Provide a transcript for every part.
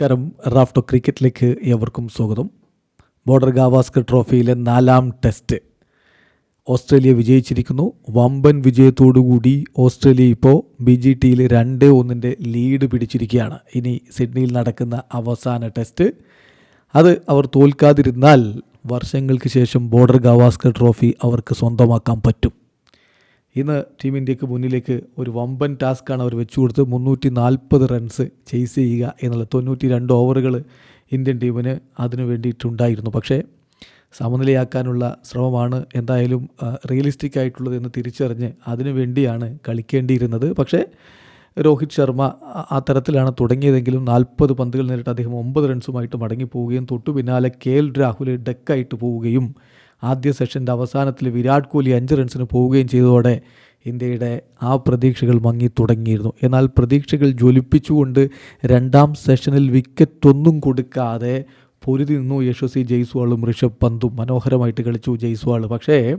നമസ്കാരം. റാഫ്റ്റോ ക്രിക്കറ്റിലേക്ക് ഏവർക്കും സ്വാഗതം. ബോർഡർ ഗാവാസ്കർ ട്രോഫിയിലെ നാലാം ടെസ്റ്റ്. ഓസ്ട്രേലിയ വിജയിച്ചിരിക്കുന്നു. വമ്പൻ വിജയത്തോടുകൂടി ഓസ്ട്രേലിയ ഇപ്പോൾ ബി ജി ടിയിൽ രണ്ട് ഒന്നിന്റെ ലീഡ് പിടിച്ചിരിക്കുകയാണ്. ഇനി സിഡ്നിയിൽ നടക്കുന്ന അവസാന ടെസ്റ്റ്. അത് അവർ തോൽക്കാതിരുന്നാൽ വർഷങ്ങൾക്ക് ശേഷം ബോർഡർ ഗാവാസ്കർ ട്രോഫി അവർക്ക് സ്വന്തമാക്കാൻ പറ്റും. ഇന്ന് ടീം ഇന്ത്യയ്ക്ക് മുന്നിലേക്ക് ഒരു വമ്പൻ ടാസ്ക്കാണ് അവർ വെച്ചു കൊടുത്ത് മുന്നൂറ്റി നാൽപ്പത് റൺസ് ചേസ് ചെയ്യുക എന്നുള്ള തൊണ്ണൂറ്റി രണ്ട് ഓവറുകൾ ഇന്ത്യൻ ടീമിന് അതിനു വേണ്ടിയിട്ടുണ്ടായിരുന്നു. പക്ഷേ സമനിലയാക്കാനുള്ള ശ്രമമാണ് എന്തായാലും റിയലിസ്റ്റിക് ആയിട്ടുള്ളത് എന്ന് തിരിച്ചറിഞ്ഞ് അതിനു വേണ്ടിയാണ് കളിക്കേണ്ടിയിരുന്നത്. പക്ഷേ രോഹിത് ശർമ്മ ആ- ആ തരത്തിലാണ് തുടങ്ങിയതെങ്കിലും നാൽപ്പത് പന്തുകൾ നേരിട്ട് അദ്ദേഹം ഒമ്പത് റൺസുമായിട്ട് മടങ്ങി പോവുകയും തൊട്ടു പിന്നാലെ കെ എൽ രാഹുൽ ഡെക്കായിട്ട് പോവുകയും ആദ്യ സെഷന്റെ അവസാനത്തിൽ വിരാട് കോഹ്ലി അഞ്ച് റൺസിന് പോവുകയും ചെയ്തതോടെ ഇന്ത്യയുടെ ആ പ്രതീക്ഷകൾ മങ്ങി തുടങ്ങിയിരുന്നു. എന്നാൽ പ്രതീക്ഷകൾ ജ്വലിപ്പിച്ചുകൊണ്ട് രണ്ടാം സെഷനിൽ വിക്കറ്റൊന്നും കൊടുക്കാതെ പൊരുതി നിന്നു യശസ്വി ജയ്സ്വാളും ഋഷഭ് പന്തും. മനോഹരമായിട്ട് കളിച്ചു ജയ്സ്വാൾ പക്ഷേ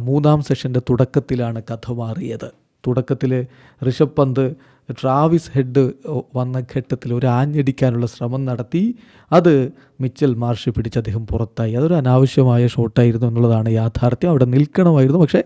മൂന്നാം സെഷന്റെ തുടക്കത്തിലാണ് കഥ മാറിയത്. തുടക്കത്തിൽ ഋഷഭ് പന്ത് ട്രാവിസ് ഹെഡ് വന്ന ഘട്ടത്തിൽ ഒരു ആഞ്ഞടിക്കാനുള്ള ശ്രമം നടത്തി. അത് മിച്ചൽ മാർഷ് പിടിച്ച് അദ്ദേഹം പുറത്തായി. അതൊരു അനാവശ്യമായ ഷോട്ടായിരുന്നു എന്നുള്ളതാണ് യാഥാർത്ഥ്യം. അവിടെ നിൽക്കണമായിരുന്നു. പക്ഷേ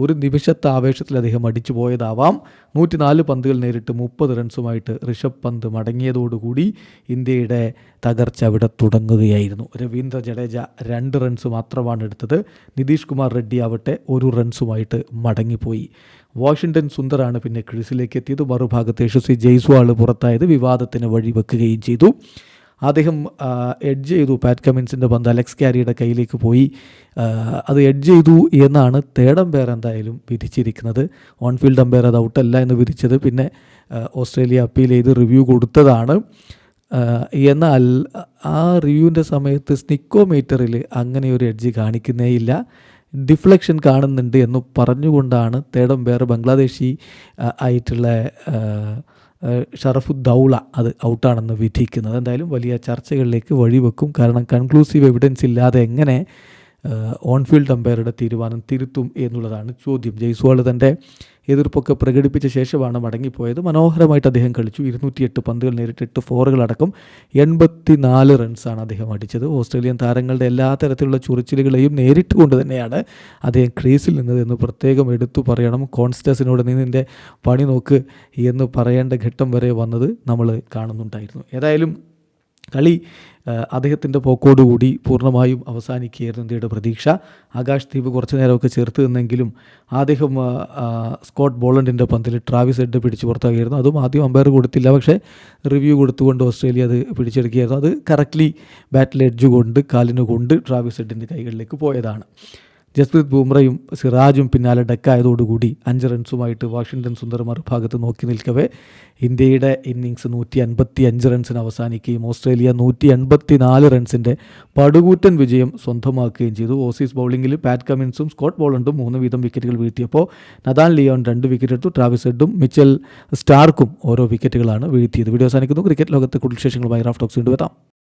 ഒരു നിമിഷത്തെ ആവേശത്തിൽ അദ്ദേഹം അടിച്ചു പോയതാവാം. നൂറ്റിനാല് പന്തുകൾ നേരിട്ട് മുപ്പത് റൺസുമായിട്ട് ഋഷഭ് പന്ത് മടങ്ങിയതോടുകൂടി ഇന്ത്യയുടെ തകർച്ച അവിടെ തുടങ്ങുകയായിരുന്നു. രവീന്ദ്ര ജഡേജ രണ്ട് റൺസ് മാത്രമാണ് എടുത്തത്. നിതീഷ് കുമാർ റെഡ്ഡി ആവട്ടെ ഒരു റൺസുമായിട്ട് മടങ്ങിപ്പോയി. വാഷിംഗ്ടൺ സുന്ദറാണ് പിന്നെ ക്രീസിലേക്ക് എത്തിയത് മറുഭാഗത്ത് യശസ്വി ജയ്സ്വാൾ പുറത്തായത് വിവാദത്തിന് വഴിവെക്കുകയും ചെയ്തു. അദ്ദേഹം എഡ്ജ് ചെയ്തു. പാറ്റ് കമിൻസിന്റെ പന്ത് അലക്സ് ക്യാരിയുടെ കയ്യിലേക്ക് പോയി. അത് എഡ്ജ് ചെയ്തു എന്നാണ് തേർഡ് അമ്പയർ എന്തായാലും വിധിച്ചിരിക്കുന്നത്. ഓൺ ഫീൽഡ് അമ്പയർ അത് ഔട്ടല്ല എന്ന് വിധിച്ചത്. പിന്നെ ഓസ്ട്രേലിയ അപ്പീൽ ചെയ്ത് റിവ്യൂ കൊടുത്തതാണ്. എന്നാൽ ആ റിവ്യൂവിന്റെ സമയത്ത് സ്നിക്കോമീറ്ററിൽ അങ്ങനെ ഒരു എഡ്ജ് കാണിക്കുന്നേയില്ല. ഡിഫ്ലക്ഷൻ കാണുന്നുണ്ട് എന്ന് പറഞ്ഞുകൊണ്ടാണ് തേടം വേറെ ബംഗ്ലാദേശി ആയിട്ടുള്ള ഷറഫുദ്ദൗള അത് ഔട്ടാണെന്ന് വിധിക്കുന്നത്. എന്തായാലും വലിയ ചർച്ചകളിലേക്ക് വഴിവെക്കും. കാരണം കൺക്ലൂസീവ് എവിഡൻസ് ഇല്ലാതെ എങ്ങനെ ഓൺ ഫീൽഡ് അമ്പയറുടെ തീരുമാനം തിരുത്തും എന്നുള്ളതാണ് ചോദ്യം. ജയ്സ്വാൾ തന്റെ എതിർപ്പൊക്കെ പ്രകടിപ്പിച്ച ശേഷമാണ് മടങ്ങിപ്പോയത്. മനോഹരമായിട്ട് അദ്ദേഹം കളിച്ചു. ഇരുന്നൂറ്റിയെട്ട് പന്തുകൾ നേരിട്ട് എട്ട് ഫോറുകളടക്കം എൺപത്തി നാല് റൺസാണ് അദ്ദേഹം അടിച്ചത്. ഓസ്ട്രേലിയൻ താരങ്ങളുടെ എല്ലാ തരത്തിലുള്ള ചുറിച്ചിലുകളെയും നേരിട്ട് കൊണ്ട് തന്നെയാണ് അദ്ദേഹം ക്രീസിൽ നിന്നത് എന്ന് പ്രത്യേകം എടുത്തു പറയണം. കോൺസ്റ്റസിനോട് നീ നിന്റെ പണി നോക്ക് എന്ന് പറയേണ്ട ഘട്ടം വരെ വന്നത് നമ്മൾ കാണുന്നുണ്ടായിരുന്നു. ഏതായാലും കളി അദ്ദേഹത്തിന്റെ പോക്കോടുകൂടി പൂർണമായും അവസാനിക്കുകയായിരുന്നു ഇന്ത്യയുടെ പ്രതീക്ഷ. ആകാശ് ദീപ് കുറച്ച് നേരമൊക്കെ ചേർത്ത് നിന്നെങ്കിലും അദ്ദേഹം സ്കോട്ട് ബോളണ്ടിന്റെ പന്തിൽ ട്രാവിസ് ഹെഡ് പിടിച്ച് പുറത്താക്കിയിരുന്നു. അതും ആദ്യം അമ്പയർ കൊടുത്തില്ല പക്ഷേ റിവ്യൂ കൊടുത്തുകൊണ്ട് ഓസ്ട്രേലിയ അത് പിടിച്ചെടുക്കുകയായിരുന്നു. അത് കറക്റ്റ്ലി ബാറ്റിൽ എഡ്ജ് കൊണ്ട് കാലിന് കൊണ്ട് ട്രാവിസ് ഹെഡിന്റെ കൈകളിലേക്ക് പോയതാണ്. ജസ്പ്രീത് ബുംറയും സിറാജും പിന്നാലെ ഡെക്കായതോടുകൂടി അഞ്ച് റൺസുമായിട്ട് വാഷിങ്ടൺ സുന്ദർ മറുഭാഗത്ത് നോക്കി നിൽക്കവേ. ഇന്ത്യയുടെ ഇന്നിങ്സ് നൂറ്റി അൻപത്തി അഞ്ച് റൺസിന് അവസാനിക്കുകയും ഓസ്ട്രേലിയ നൂറ്റി എൺപത്തി നാല് റൺസിന്റെ പടുകൂറ്റൻ വിജയം സ്വന്തമാക്കുകയും ചെയ്തു. ഓസീസ് ബൗളിങ്ങിൽ പാറ്റ് കമിൻസും സ്കോട്ട് ബോളണ്ടും മൂന്ന് വീതം വിക്കറ്റുകൾ വീഴ്ത്തിയപ്പോൾ നദാൻ ലിയോൺ രണ്ട് വിക്കറ്റ് എടുത്തു. ട്രാവിസ് ഹെഡും മിച്ചൽ സ്റ്റാർക്കും ഓരോ വിക്കറ്റുകളാണ് വീഴ്ത്തിയത്. വീഡിയോ അവസാനിക്കുന്നു. ക്രിക്കറ്റ് ലോകത്തെ കൂടുതൽ വിശേഷങ്ങളുമായി റാഫ് ടോക്സ് കൊണ്ടുവരാം